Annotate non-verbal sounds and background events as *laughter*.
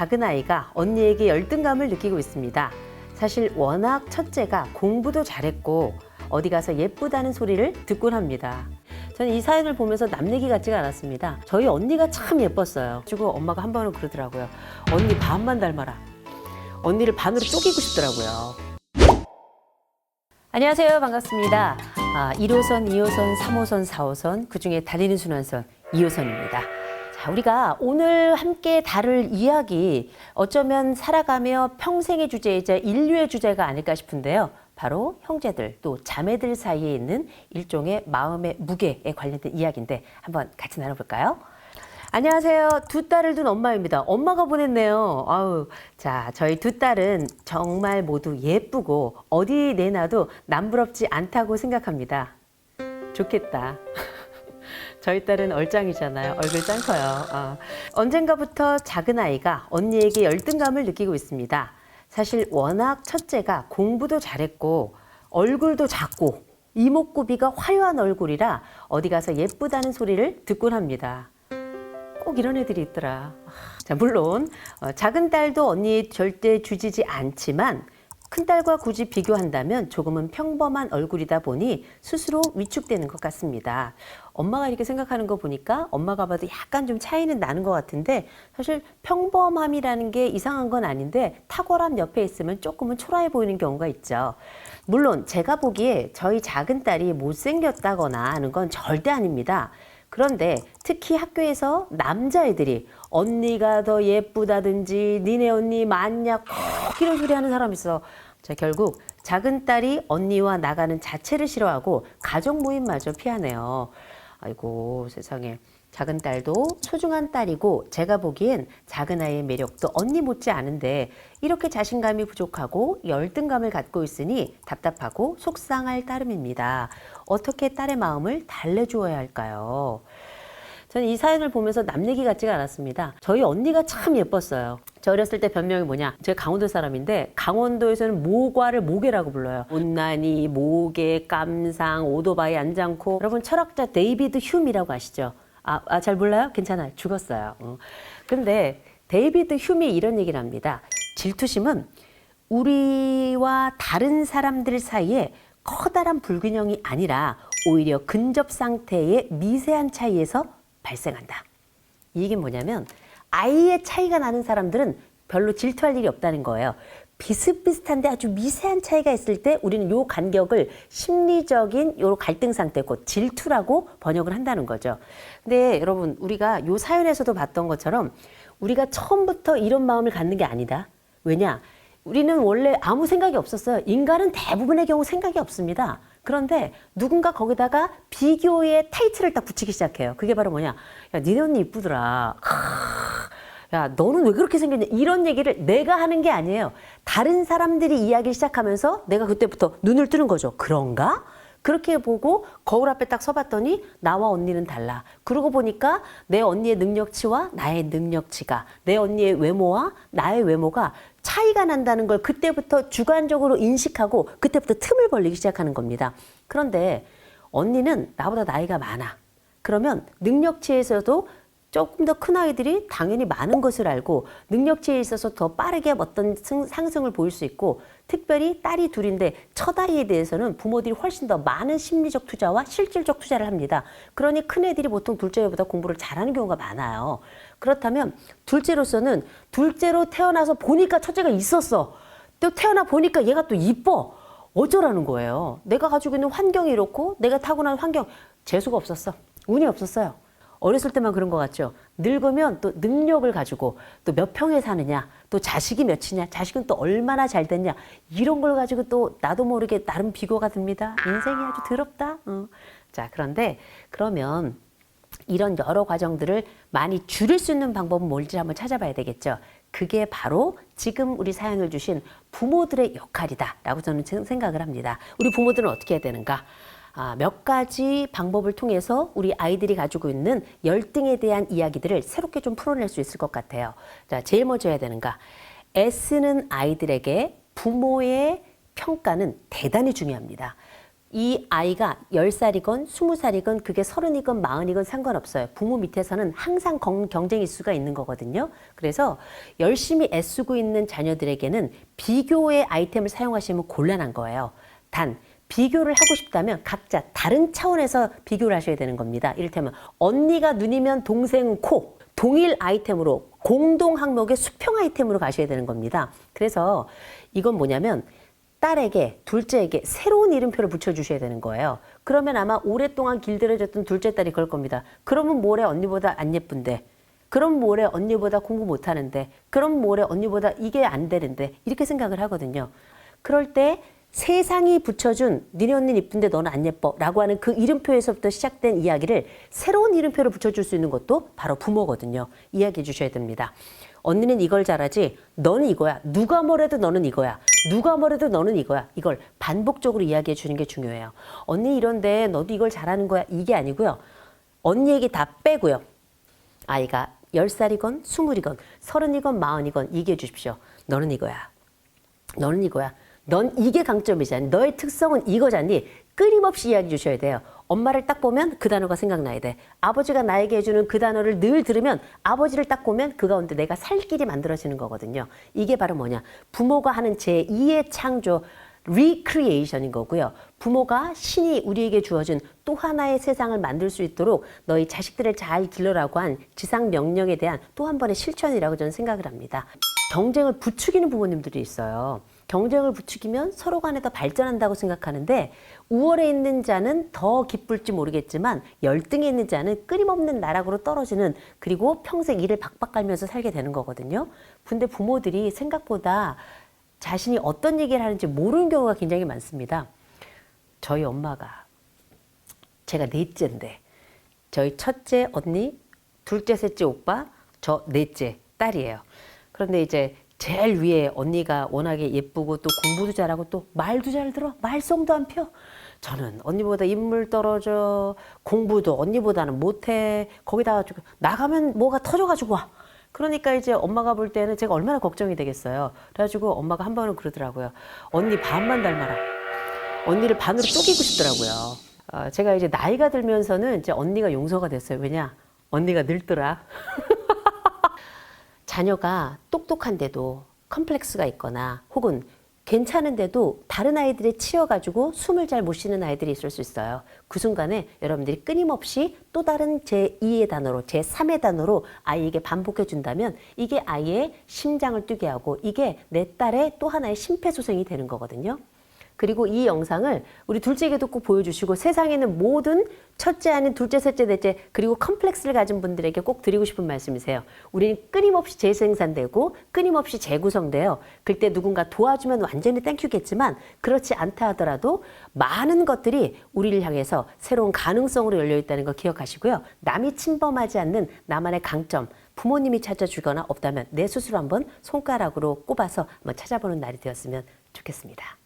작은 아이가 언니에게 열등감을 느끼고 있습니다. 사실 워낙 첫째가 공부도 잘했고 어디 가서 예쁘다는 소리를 듣곤 합니다. 저는 이 사연을 보면서 남 얘기 같지가 않았습니다. 저희 언니가 참 예뻤어요. 그리고 엄마가 한 번은 그러더라고요. 언니 반만 닮아라. 언니를 반으로 쪼개고 싶더라고요. 안녕하세요. 반갑습니다. 아, 1호선, 2호선, 3호선, 4호선, 그 중에 달리는 순환선 2호선입니다. 자, 우리가 오늘 함께 다룰 이야기, 어쩌면 살아가며 평생의 주제이자 인류의 주제가 아닐까 싶은데요. 바로 형제들 또 자매들 사이에 있는 일종의 마음의 무게에 관련된 이야기인데 한번 같이 나눠볼까요? 안녕하세요. 두 딸을 둔 엄마입니다. 엄마가 보냈네요. 아우, 자, 저희 두 딸은 정말 모두 예쁘고 어디 내놔도 남부럽지 않다고 생각합니다. 좋겠다. *laughs* 저희 딸은 얼짱이잖아요. 얼굴 짱 커요. 어. 언젠가부터 작은 아이가 언니에게 열등감을 느끼고 있습니다. 사실 워낙 첫째가 공부도 잘했고 얼굴도 작고 이목구비가 화려한 얼굴이라 어디 가서 예쁘다는 소리를 듣곤 합니다. 꼭 이런 애들이 있더라. 아, 자, 물론 어, 작은 딸도 언니 절대 주지지 않지만 큰 딸과 굳이 비교한다면 조금은 평범한 얼굴이다 보니 스스로 위축되는 것 같습니다. 엄마가 이렇게 생각하는 거 보니까 엄마가 봐도 약간 좀 차이는 나는 것 같은데 사실 평범함이라는 게 이상한 건 아닌데 탁월함 옆에 있으면 조금은 초라해 보이는 경우가 있죠. 물론 제가 보기에 저희 작은 딸이 못생겼다거나 하는 건 절대 아닙니다. 그런데 특히 학교에서 남자애들이 언니가 더 예쁘다든지 니네 언니 맞냐 꼭 이런 소리 하는 사람 있어. 자, 결국 작은 딸이 언니와 나가는 자체를 싫어하고 가족 모임마저 피하네요. 아이고 세상에. 작은 딸도 소중한 딸이고 제가 보기엔 작은 아이의 매력도 언니 못지 않은데 이렇게 자신감이 부족하고 열등감을 갖고 있으니 답답하고 속상할 따름입니다. 어떻게 딸의 마음을 달래주어야 할까요? 저는 이 사연을 보면서 남 얘기 같지가 않았습니다. 저희 언니가 참 예뻤어요. 저 어렸을 때 변명이 뭐냐? 제가 강원도 사람인데 강원도에서는 모과를 모개라고 불러요. 못난이, 모개, 깜상, 오토바이, 안장코. 여러분 철학자 데이비드 휴미라고 아시죠? 아, 아, 잘 몰라요? 괜찮아요. 죽었어요. 어. 근데 데이비드 휴미 이런 얘기를 합니다. 질투심은 우리와 다른 사람들 사이에 커다란 불균형이 아니라 오히려 근접 상태의 미세한 차이에서 발생한다. 이게 뭐냐면 아이의 차이가 나는 사람들은 별로 질투할 일이 없다는 거예요. 비슷비슷한데 아주 미세한 차이가 있을 때 우리는 요 간격을 심리적인 요 갈등 상태고 질투라고 번역을 한다는 거죠. 근데 여러분 우리가 요 사연에서도 봤던 것처럼 우리가 처음부터 이런 마음을 갖는 게 아니다. 왜냐? 우리는 원래 아무 생각이 없었어요. 인간은 대부분의 경우 생각이 없습니다. 그런데 누군가 거기다가 비교의 타이틀을 딱 붙이기 시작해요. 그게 바로 뭐냐? 야, 니네 언니 이쁘더라. 크, 야, 너는 왜 그렇게 생겼냐? 이런 얘기를 내가 하는 게 아니에요. 다른 사람들이 이야기 시작하면서 내가 그때부터 눈을 뜨는 거죠. 그런가? 그렇게 보고 거울 앞에 딱 서봤더니 나와 언니는 달라. 그러고 보니까 내 언니의 능력치와 나의 능력치가, 내 언니의 외모와 나의 외모가 차이가 난다는 걸 그때부터 주관적으로 인식하고 그때부터 틈을 벌리기 시작하는 겁니다. 그런데 언니는 나보다 나이가 많아. 그러면 능력치에서도 조금 더 큰 아이들이 당연히 많은 것을 알고 능력치에 있어서 더 빠르게 어떤 승- 상승을 보일 수 있고 특별히 딸이 둘인데 첫 아이에 대해서는 부모들이 훨씬 더 많은 심리적 투자와 실질적 투자를 합니다. 그러니 큰 애들이 보통 둘째 애보다 공부를 잘하는 경우가 많아요. 그렇다면 둘째로서는 둘째로 태어나서 보니까 첫째가 있었어. 또 태어나 보니까 얘가 또 이뻐. 어쩌라는 거예요. 내가 가지고 있는 환경이 이렇고 내가 타고난 환경 재수가 없었어. 운이 없었어요. 어렸을 때만 그런 것 같죠. 늙으면 또 능력을 가지고 또 몇 평에 사느냐, 또 자식이 몇이냐, 자식은 또 얼마나 잘 됐냐, 이런 걸 가지고 또 나도 모르게 나름 비교가 듭니다. 인생이 아주 더럽다. 어. 자, 그런데 그러면 이런 여러 과정들을 많이 줄일 수 있는 방법은 뭘지 한번 찾아봐야 되겠죠. 그게 바로 지금 우리 사연을 주신 부모들의 역할이다라고 저는 생각을 합니다. 우리 부모들은 어떻게 해야 되는가? 아, 몇 가지 방법을 통해서 우리 아이들이 가지고 있는 열등에 대한 이야기들을 새롭게 좀 풀어낼 수 있을 것 같아요. 자, 제일 먼저 해야 되는가? 애쓰는 아이들에게 부모의 평가는 대단히 중요합니다. 이 아이가 10살이건 20살이건 그게 30이건 40이건 상관없어요. 부모 밑에서는 항상 경- 경쟁일 수가 있는 거거든요. 그래서 열심히 애쓰고 있는 자녀들에게는 비교의 아이템을 사용하시면 곤란한 거예요. 단 비교를 하고 싶다면 각자 다른 차원에서 비교를 하셔야 되는 겁니다. 이를테면 언니가 눈이면 동생 코 동일 아이템으로 공동 항목의 수평 아이템으로 가셔야 되는 겁니다. 그래서 이건 뭐냐면 딸에게 둘째에게 새로운 이름표를 붙여주셔야 되는 거예요. 그러면 아마 오랫동안 길들여졌던 둘째 딸이 그럴 겁니다. 그러면 뭐래 언니보다 안 예쁜데 그럼 뭐래 언니보다 공부 못하는데 그럼 뭐래 언니보다 이게 안 되는데 이렇게 생각을 하거든요. 그럴 때 세상이 붙여준 니네 언니는 이쁜데 너는 안 예뻐 라고 하는 그 이름표에서부터 시작된 이야기를 새로운 이름표를 붙여줄 수 있는 것도 바로 부모거든요. 이야기해 주셔야 됩니다. 언니는 이걸 잘하지 너는 이거야. 누가 뭐래도 너는 이거야. 누가 뭐래도 너는 이거야. 이걸 반복적으로 이야기해 주는 게 중요해요. 언니 이런데 너도 이걸 잘하는 거야. 이게 아니고요. 언니 얘기 다 빼고요. 아이가 10살이건 20이건 30이건 40이건 얘기해 주십시오. 너는 이거야. 너는 이거야. 넌 이게 강점이잖니. 너의 특성은 이거잖니. 끊임없이 이야기해 주셔야 돼요. 엄마를 딱 보면 그 단어가 생각나야 돼. 아버지가 나에게 해주는 그 단어를 늘 들으면 아버지를 딱 보면 그 가운데 내가 살 길이 만들어지는 거거든요. 이게 바로 뭐냐. 부모가 하는 제2의 창조, 리크리에이션인 거고요. 부모가 신이 우리에게 주어진 또 하나의 세상을 만들 수 있도록 너희 자식들을 잘 길러라고 한 지상 명령에 대한 또 한 번의 실천이라고 저는 생각을 합니다. 경쟁을 부추기는 부모님들이 있어요. 경쟁을 부추기면 서로 간에 더 발전한다고 생각하는데 우월에 있는 자는 더 기쁠지 모르겠지만 열등에 있는 자는 끊임없는 나락으로 떨어지는 그리고 평생 이를 박박 갈면서 살게 되는 거거든요. 근데 부모들이 생각보다 자신이 어떤 얘기를 하는지 모르는 경우가 굉장히 많습니다. 저희 엄마가 제가 넷째인데 저희 첫째 언니, 둘째, 셋째 오빠, 저 넷째 딸이에요. 그런데 이제 제일 위에 언니가 워낙에 예쁘고 또 공부도 잘하고 또 말도 잘 들어 말썽도 안 펴. 저는 언니보다 인물 떨어져 공부도 언니보다는 못해 거기다가 좀 나가면 뭐가 터져가지고 와. 그러니까 이제 엄마가 볼 때는 제가 얼마나 걱정이 되겠어요. 그래가지고 엄마가 한 번은 그러더라고요. 언니 반만 닮아라. 언니를 반으로 쪼개고 싶더라고요. 어, 제가 이제 나이가 들면서는 이제 언니가 용서가 됐어요. 왜냐? 언니가 늙더라. *laughs* 자녀가 똑똑한데도 컴플렉스가 있거나 혹은 괜찮은데도 다른 아이들에 치여가지고 숨을 잘 못 쉬는 아이들이 있을 수 있어요. 그 순간에 여러분들이 끊임없이 또 다른 제2의 단어로, 제3의 단어로 아이에게 반복해 준다면 이게 아이의 심장을 뛰게 하고 이게 내 딸의 또 하나의 심폐소생이 되는 거거든요. 그리고 이 영상을 우리 둘째에게도 꼭 보여주시고 세상에 있는 모든 첫째 아닌 둘째, 셋째, 넷째 그리고 컴플렉스를 가진 분들에게 꼭 드리고 싶은 말씀이세요. 우리는 끊임없이 재생산되고 끊임없이 재구성돼요. 그때 누군가 도와주면 완전히 땡큐겠지만 그렇지 않다 하더라도 많은 것들이 우리를 향해서 새로운 가능성으로 열려 있다는 거 기억하시고요. 남이 침범하지 않는 나만의 강점 부모님이 찾아주거나 없다면 내 스스로 한번 손가락으로 꼽아서 한번 찾아보는 날이 되었으면 좋겠습니다.